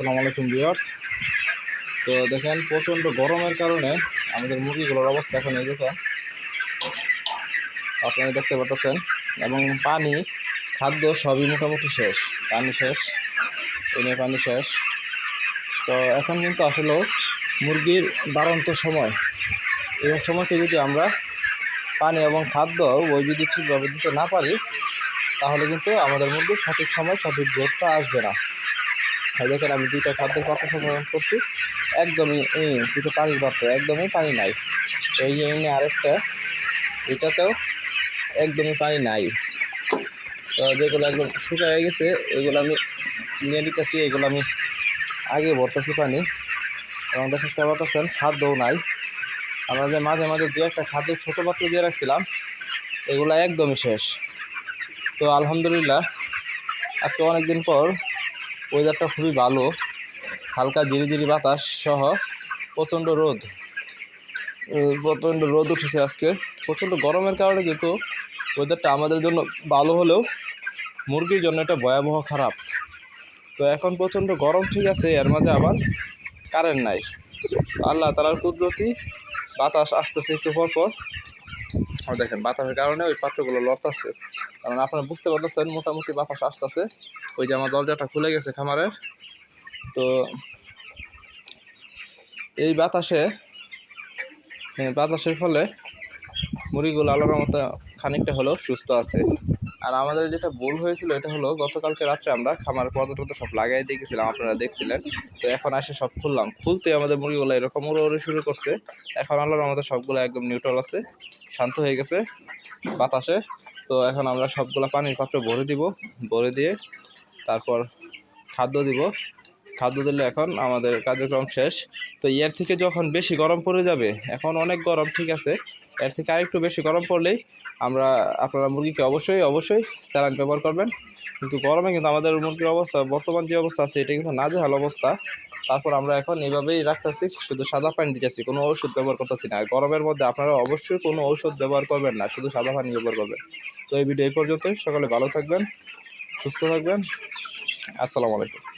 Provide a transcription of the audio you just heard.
আসসালামু আলাইকুম ভিউয়ার্স। তো দেখেন, প্রচণ্ড গরমের কারণে আমাদের মুরগিগুলোর অবস্থা এখন এই দেখুন। আপনারা দেখতে পাচ্ছেন এবং পানি, খাদ্য সবই মোটামুটি শেষ। পানি শেষ এনে পানি শেষ। তো এখন কিন্তু আসলে মুরগির বাড়ন্ত সময়। এই সময়কে যদি আমরা পানি এবং খাদ্য ওই যদি ঠিকভাবে দিতে না পারি, তাহলে কিন্তু আমাদের মুরগি সঠিক সময় সঠিক গ্রোথটা আসবে না। এই দেখেন আমি দুইটা খাদ্যের পাত্র সংগ্রহ করছি। একদমই দুটো পানির পাত্র একদমই পানি নাই। এই এনে আরেকটা, এটাতেও একদমই পানি নাই। তো যেগুলো একদম শুকায় গেছে, এগুলো আমি নিয়ে নিতেছি, এগুলো আমি আগে ভরতেছি পানি এবং দেখতে পাচ্ছেন, খাদ্যও নাই। আমরা যে মাঝে মাঝে দু একটা খাদ্য ছোটো পাত্র দিয়ে রাখছিলাম, এগুলো একদমই শেষ। তো আলহামদুলিল্লাহ, আজকে অনেক দিন পর ওয়েদারটা খুবই ভালো। হালকা ধীরে ধীরে বাতাস সহ প্রচণ্ড রোদ। প্রচণ্ড রোদ উঠেছে আজকে। প্রচণ্ড গরমের কারণে কিন্তু ওয়েদারটা আমাদের জন্য ভালো হলেও মুরগির জন্য এটা ভয়াবহ খারাপ। তো এখন প্রচণ্ড গরম ঠিক আছে, এর মাঝে আবার কারেন্ট নাই। আল্লাহ তালার কুদরতি বাতাস আসতেছে একটু পর পর। দেখেন বাতাসের কারণে ওই পাত্রগুলো লড়তাছে কারণ আপনারা বুঝতে পারতেছেন মোটামুটি বাতাস আসতেছে ওই যে আমার দরজাটা খুলে গেছে খামারে। তো এই বাতাসে হ্যাঁ, বাতাসের ফলে মুড়িগুলো আলোর মতো খানিকটা হলেও সুস্থ আছে। আর আমাদের যেটা ভুল হয়েছিল এটা হলো, গতকালকে রাত্রে আমরা খামার পদার্থ সব লাগাই দিয়ে গেছিলাম আপনারা দেখছিলেন। তো এখন আসে সব খুললাম। খুলতে আমাদের মুরগিগুলো এরকম উড়ে শুরু করছে। এখন আল্লাহর আমাদের সবগুলো একদম নিউট্রাল আছে, শান্ত হয়ে গেছে বাতাসে। তো এখন আমরা সবগুলো পানির পাত্র ভরে দিব, ভরে দিয়ে তারপর খাদ্য দিব। খাদ্য দিলে এখন আমাদের কার্যক্রম শেষ। তো এর থেকে যখন বেশি গরম পড়ে যাবে, এখন অনেক গরম ঠিক আছে এর থেকে আরেকটু বেশি গরম পড়লেই আমরা আপনারা মুরগিকে অবশ্যই অবশ্যই স্যালাইন ব্যবহার করবেন। কিন্তু গরমে কিন্তু আমাদের মুরগির অবস্থা, বর্তমান যে অবস্থা আছে, এটা কিন্তু না নাজেহাল অবস্থা। তারপর আমরা এখন এইভাবেই রাখতেছি, শুধু সাদা পানি দিতেছি, কোনো ওষুধ ব্যবহার করতেছি না। গরমের মধ্যে আপনারা অবশ্যই কোনো ঔষধ ব্যবহার করবেন না, শুধু সাদা পানি ব্যবহার করবেন। তো এই ভিডিও এই পর্যন্তই, সকালে ভালো থাকবেন, সুস্থ থাকবেন। আসসালামু আলাইকুম।